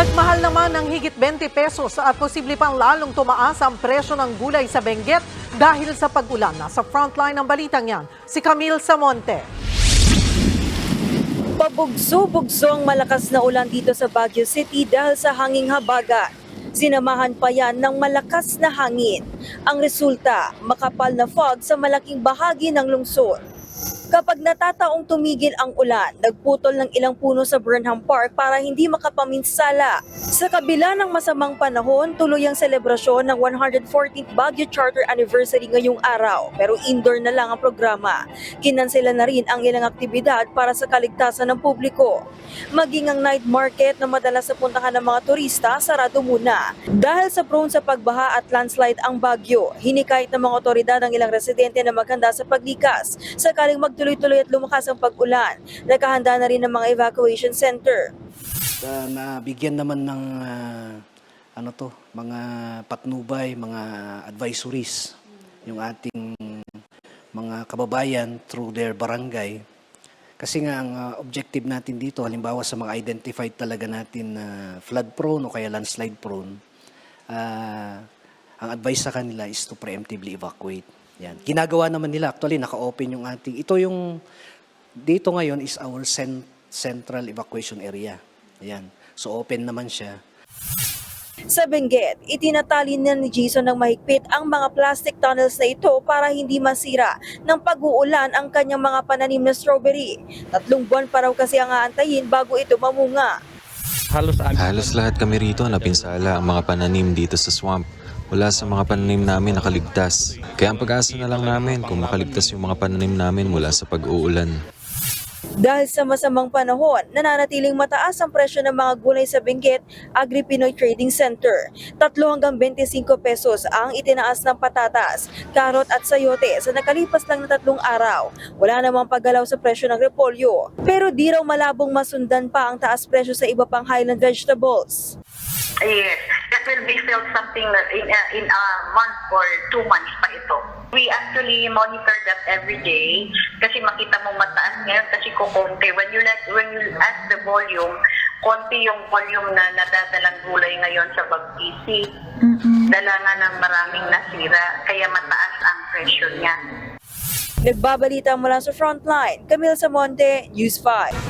Nagmahal naman ng higit 20 pesos at posible pang lalong tumaas ang presyo ng gulay sa Benguet dahil sa pag-ulan. Nasa frontline ng balitang yan, si Camille Samonte. Pabugso-bugso ang malakas na ulan dito sa Baguio City dahil sa hanging habagat. Sinamahan pa yan ng malakas na hangin. Ang resulta, makapal na fog sa malaking bahagi ng lungsod. Kapag natataong tumigil ang ulan, nagputol ng ilang puno sa Burnham Park para hindi makapaminsala. Sa kabila ng masamang panahon, tuloy ang selebrasyon ng 114th Baguio Charter Anniversary ngayong araw pero indoor na lang ang programa. Kinansela na rin ang ilang aktibidad para sa kaligtasan ng publiko. Maging ang night market na madalas sa puntahan ng mga turista, sarado muna. Dahil sa prone sa pagbaha at landslide ang Baguio, hinikayat ng mga otoridad ang ilang residente na maghanda sa paglikas sakaling magtuloy-tuloy at lumakas ang pag-ulan. Nakahanda na rin ng mga evacuation center. uh, nabigyan naman ng ah, ano to, mga patnubay, mga advisories yung ating mga kababayan through their barangay. Kasi nga ang ah, objective natin dito, halimbawa sa mga identified talaga natin na flood prone o kaya landslide prone, ah, ang advice sa kanila is to preemptively evacuate. Yan. Ginagawa naman nila, actually naka-open yung ating, ito yung, dito ngayon is our cen- central evacuation area. Ayan. So open naman siya. Sa Benguet, itinatali na ni Jason ng mahigpit ang mga plastic tunnels na ito para hindi masira ng pag-uulan ang kanyang mga pananim na strawberry. Tatlong buwan pa raw kasi ang aantayin bago ito mamunga. Halos Halos lahat kami rito napinsala ang mga pananim dito sa swamp. Wala sa mga pananim namin nakaligtas. Kaya ang pag-asa na lang namin kung makaligtas yung mga pananim namin mula sa pag-uulan. Dahil sa masamang panahon, nananatiling mataas ang presyo ng mga gulay sa Benguet Agri Pinoy Trading Center. 3 hanggang 25 pesos ang itinaas ng patatas, karot at sayote sa nakalipas lang na tatlong araw. Wala namang paggalaw sa presyo ng repolyo. Pero di raw malabong masundan pa ang taas presyo sa iba pang highland vegetables. Yes, that will be felt something in a, in a month or two months pa ito. We actually monitor that every day kasi makita mo mataas ngayon kasi kukunti. When you let, when you ask the volume, konti yung volume na nadadalang gulay ngayon sa Bagpisi. Dala nga ng maraming nasira, kaya mataas ang presyo niya. Nagbabalita mula sa Frontline, Camille Samonte, News 5.